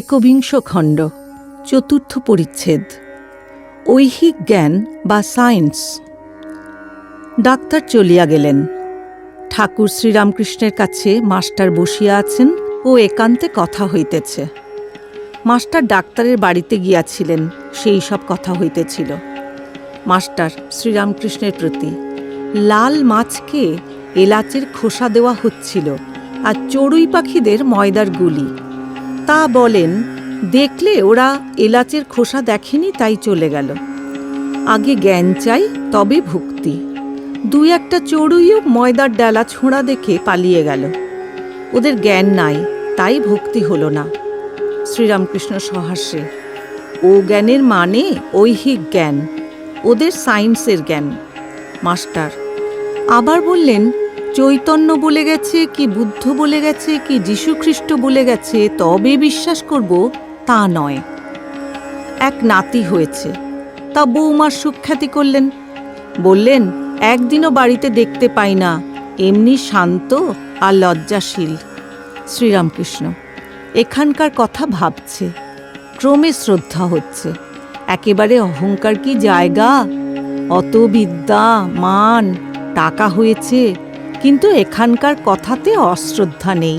একবিংশ খণ্ড, চতুর্থ পরিচ্ছেদ, ঐহিক জ্ঞান বা সায়েন্স। ডাক্তার চলিয়া গেলেন। ঠাকুর শ্রীরামকৃষ্ণের কাছে মাস্টার বসিয়া আছেন ও একান্তে কথা হইতেছে। মাস্টার ডাক্তারের বাড়িতে গিয়াছিলেন, সেই সব কথা হইতেছিল। মাস্টার শ্রীরামকৃষ্ণের প্রতি লাল মাছকে এলাচের খোসা দেওয়া হচ্ছিল আর চড়ুই পাখিদের ময়দার গুলি। তা বলেন, দেখলে ওরা এলাচের খোসা দেখেনি, তাই চলে গেল। আগে জ্ঞান চাই, তবে ভক্তি। দুই একটা চড়ুইও ময়দার ডালা ছোঁড়া দেখে পালিয়ে গেল। ওদের জ্ঞান নাই, তাই ভক্তি হলো না। শ্রীরামকৃষ্ণ সহাস্যে ও জ্ঞানের মানে ঐহিক জ্ঞান, ওদের সায়েন্সের জ্ঞান। মাস্টার, আবার বললেন চৈতন্য বলে গেছে কি বুদ্ধ বলে গেছে কি যীশুখ্রিস্ট বলে গেছে, তবে বিশ্বাস করব তা নয়। এক নাতি হয়েছে, তা বৌমার সুখ্যাতি করলেন। বললেন, একদিনও বাড়িতে দেখতে পাই না, এমনি শান্ত আর লজ্জাশীল। শ্রীরামকৃষ্ণ, এখানকার কথা ভাবছে, ক্রমে শ্রদ্ধা হচ্ছে, একেবারে অহংকার কি জায়গা? অত বিদ্যা, মান, টাকা হয়েছে কিন্তু এখানকার কথাতে অশ্রদ্ধা নেই।